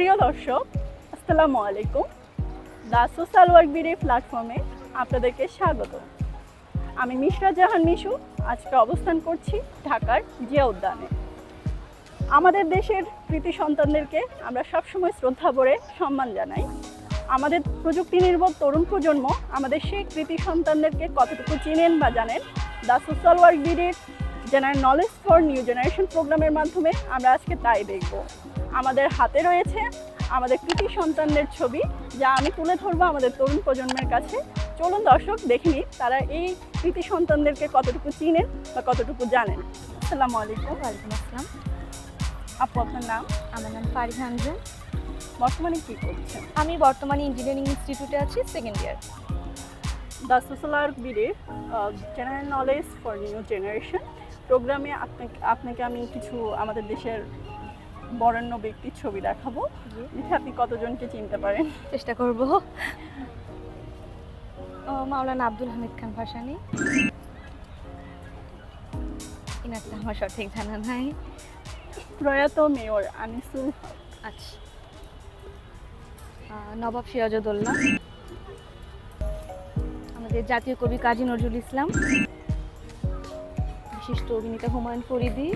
প্রিয় দর্শক, আসসালামু আলাইকুম। দ্য সোশ্যাল ওয়ার্ক বিডি প্ল্যাটফর্মে আপনাদেরকে স্বাগত। আমি মিশরা জাহান মিশু, আজকে অবস্থান করছি ঢাকার জিয়া উদ্যানে। আমাদের দেশের কৃতি সন্তানদেরকে আমরা সবসময় শ্রদ্ধা ভরে সম্মান জানাই। আমাদের প্রযুক্তি নির্ভর তরুণ প্রজন্ম আমাদের সেই কৃতি সন্তানদেরকে কতটুকু চিনেন বা জানেন, the social work বিডির general knowledge for new generation প্রোগ্রামের মাধ্যমে আমরা আজকে তাই দেখব। আমাদের হাতে রয়েছে আমাদের কৃতি সন্তানদের ছবি যা আমি তুলে ধরবো আমাদের তরুণ প্রজন্মের কাছে। চলুন দর্শক দেখিনি তারা এই কৃতি সন্তানদেরকে কতটুকু চিনেন বা কতটুকু জানেন। আসসালামু আলাইকুম। ওয়ালাইকুম আসসালাম। আপু আপনার নাম? আমার নাম ফারিহা আঞ্জুম বর্তমানে কী করছেন? আমি বর্তমানে ইঞ্জিনিয়ারিং ইনস্টিটিউটে আছি second year the social work বিডির general knowledge for new generation প্রোগ্রামে আপনাকে আপনাকে আমি কিছু আমাদের দেশের বরেণ্য ব্যক্তির ছবি দেখাবো দেখে আপনি কতজনকে চিনতে পারেন? চেষ্টা করব। মাওলানা আব্দুল হামিদ খান ভাসানি। ইনারটা আমার সঠিক জানা নাই। প্রয়াত মেয়র আনিসুল হক। আচ্ছা। নবাব সিরাজউদ্দৌলা আমাদের জাতীয় কবি কাজী নজরুল ইসলাম। বিশিষ্ট অভিনেতা হুমায়ুন ফরিদি,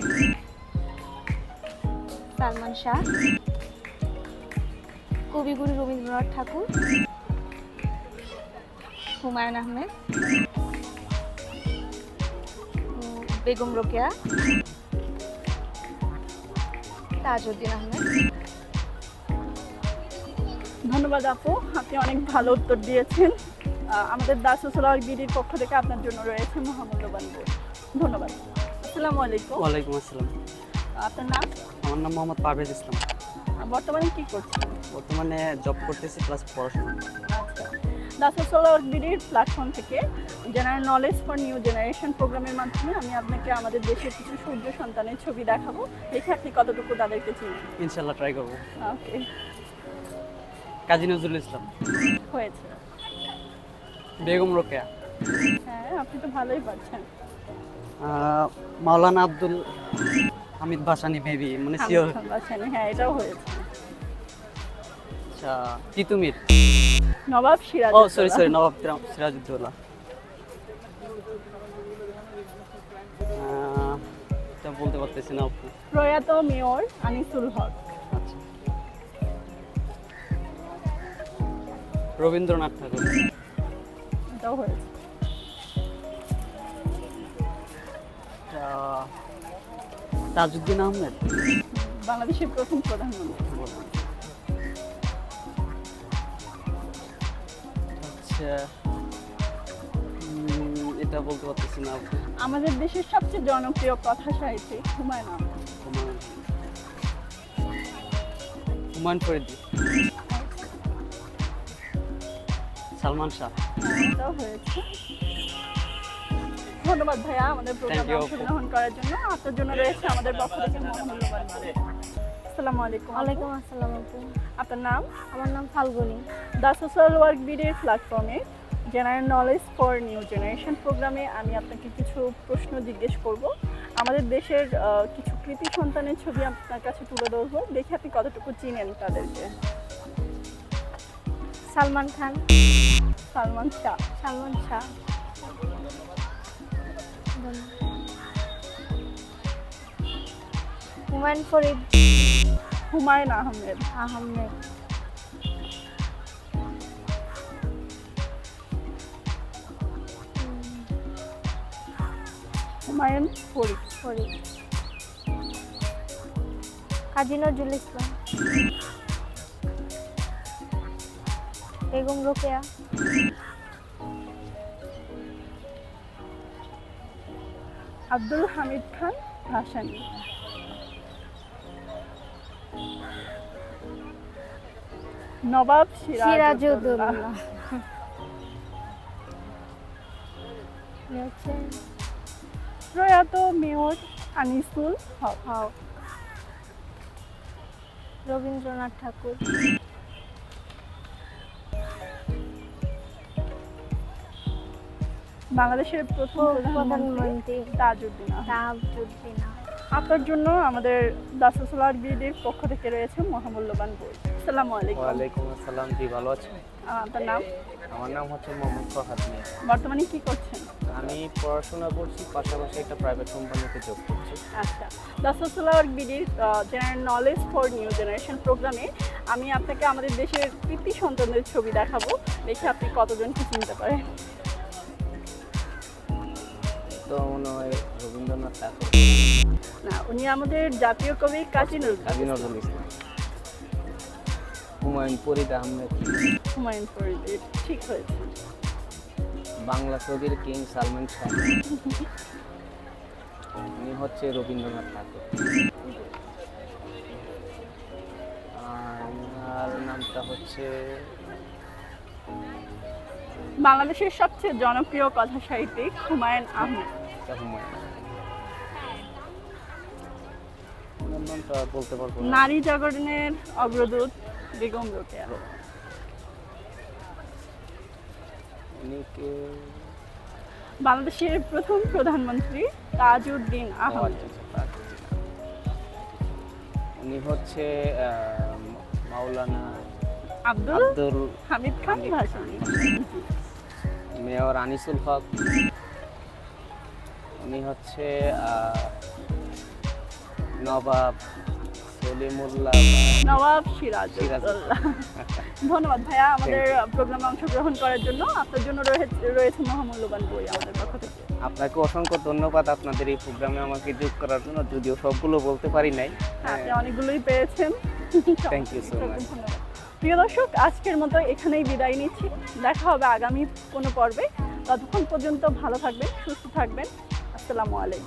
সালমান শাহ, কবিগুরু রবীন্দ্রনাথ ঠাকুর, হুমায়ুন আহমেদ, বেগম রোকেয়া, তাজউদ্দিন আহমেদ। ধন্যবাদ আপু, আপনি অনেক ভালো উত্তর দিয়েছেন। আমাদের দা সোশ্যাল ওয়ার্ক বিডির পক্ষ থেকে আপনার জন্য রয়েছে মহামূল্যবান বই। ধন্যবাদ। আসসালামু আলাইকুম। ওয়ালাইকুম আসসালাম। আপনার নাম? আমার নাম মোহাম্মদ পারভেজ ইসলাম। বর্তমানে কি করছেন? বর্তমানে জব করতেছি প্লাস পড়াশোনা। আচ্ছা। সোশ্যাল বিডির প্ল্যাটফর্ম থেকে general knowledge for new generation প্রোগ্রামের মাধ্যমে আমি আপনাকে আমাদের দেশের কিছু সূর্য সন্তানের ছবি দেখাবো। দেখে আপনি কতটুকু তাদেরকে চিনেন? ইনশাল্লাহ ট্রাই করব। ওকে কাজী নজরুল ইসলাম। হয়েছে। বেগম রোকেয়া। হ্যাঁ আপনি তো ভালোই পারছেন। মাওলানা আব্দুল হামিদ ভাসানি মেবি মানে বাসানি, হ্যাঁ এটাও হয়েছে। আচ্ছা তিতুমির। নবাব সিরাজ ও সরি সরি নবাব সিরাজউদ্দৌলা। এটা বলতে পারতেছি না আপু। প্রয়াত মেয়র আনিসুল হক। আচ্ছা। রবীন্দ্রনাথ ঠাকুর। এটাও হয়েছে। তাজউদ্দিন আহমেদ। বাংলাদেশের প্রথম প্রধানমন্ত্রী। আচ্ছা এটা বলতে পারতেছি না। আমাদের দেশের সবচেয়ে জনপ্রিয় কথা সাহিত্যিক হুমায়ুন আহমেদ। হুমায়ুন হুমায়ুন ফরিদি। সালমান শাহ। এটাও হয়েছে। ধন্যবাদ ভাইয়া আমাদের প্রোগ্রামে অংশগ্রহণ করার জন্য। আপনার জন্য রয়েছে আমাদের পক্ষ থেকে মহামূল্যবান আসসালামু আলাইকুম ওয়ালাইকুম আসসালাম আপু। আপনার নাম? আমার নাম ফাল্গুনি। দ্য সোশ্যাল ওয়ার্ক বিডির প্ল্যাটফর্মে general knowledge for new generation প্রোগ্রামে আমি আপনাকে কিছু প্রশ্ন জিজ্ঞেস করব। আমাদের দেশের কিছু কৃতি সন্তানের ছবি আপনার কাছে তুলে ধরবো। দেখে আপনি কতটুকু চিনেন তাদেরকে? সালমান খান। সালমান শাহ। সালমান শাহ। হুমায়ুন ফরিদ। হুমায়ুন আহমেদ। আহমেদ। হুমায়ুন ফরিদ। ফরিদ। কাজী নজরুল ইসলাম। বেগম রোকেয়া। আব্দুল হামিদ খান ভাসানী। নবাব সিরাজউদ্দৌলা। প্রয়াত মেয়র আনিসুল হক। রবীন্দ্রনাথ ঠাকুর। বাংলাদেশের প্রথম প্রধানমন্ত্রী। তাজউদ্দিন আহমেদ। তাজউদ্দিন আপনার জন্য আমাদের দাসুসলার বিডির পক্ষ থেকে রয়েছে মহামূল্যবান বই। আসসালামু আলাইকুম। ওয়ালাইকুম আসসালাম জি ভালো আছেন? আপনার নাম? আমার নাম হচ্ছে মোহাম্মদ ফরহাদ মিয়া। বর্তমানে কি করছেন? আমি পড়াশোনা করছি পাশাপাশি একটা প্রাইভেট কোম্পানিতে জব করছি। আচ্ছা। দাসুসলার বিডির general knowledge for new generation প্রোগ্রামে আমি আপনাকে আমাদের দেশের কৃতি সন্তানদের ছবি দেখাবো। দেখে আপনি কতজনকে চিনতে পারেন? তো মনে হয় রবীন্দ্রনাথ ঠাকুর। না উনি আমাদের জাতীয় কবি কাজী কাজী নজরুল নজরুল ইসলাম। হুমায়ুন ফরিদ আহমেদ। হুমায়ুন ফরিদের ঠিক হয়েছে। বাংলা ছবির কিং সালমান খান। উনি হচ্ছে রবীন্দ্রনাথ ঠাকুর। আর নামটা হচ্ছে বাংলাদেশের সবচেয়ে জনপ্রিয় কথা সাহিত্যিক হুমায়ুন আহমেদ। নারী জাগরণের অগ্রদূত বেগম রোকেয়া। বাংলাদেশের প্রথম প্রধানমন্ত্রী তাজউদ্দিন আহমেদ। উনি হচ্ছে মাওলানা আব্দুল হামিদ খান ভাসানী মেয়র আনিসুল হক। উনি হচ্ছে নবাব সলিমুল্লাহ। নওয়াব সিরাজ ধন্যবাদ ভাইয়া আমাদের প্রোগ্রামে অংশগ্রহণ করার জন্য। আপনার জন্য রয়েছে মহামূল্যবান বই আমাদের পক্ষ থেকে। আপনাকে অসংখ্য ধন্যবাদ আপনাদের এই প্রোগ্রামে আমাকে যোগ করার জন্য। যদিও সবগুলো বলতে পারি নাই। হ্যাঁ, আপনি অনেকগুলোই পেয়েছেন। Thank you so much. প্রিয় দর্শক, আজকের মতো এখানেই বিদায় নিচ্ছি। দেখা হবে আগামী কোনো পর্বে। ততক্ষণ পর্যন্ত ভালো থাকবেন, সুস্থ থাকবেন। আসসালামু আলাইকুম।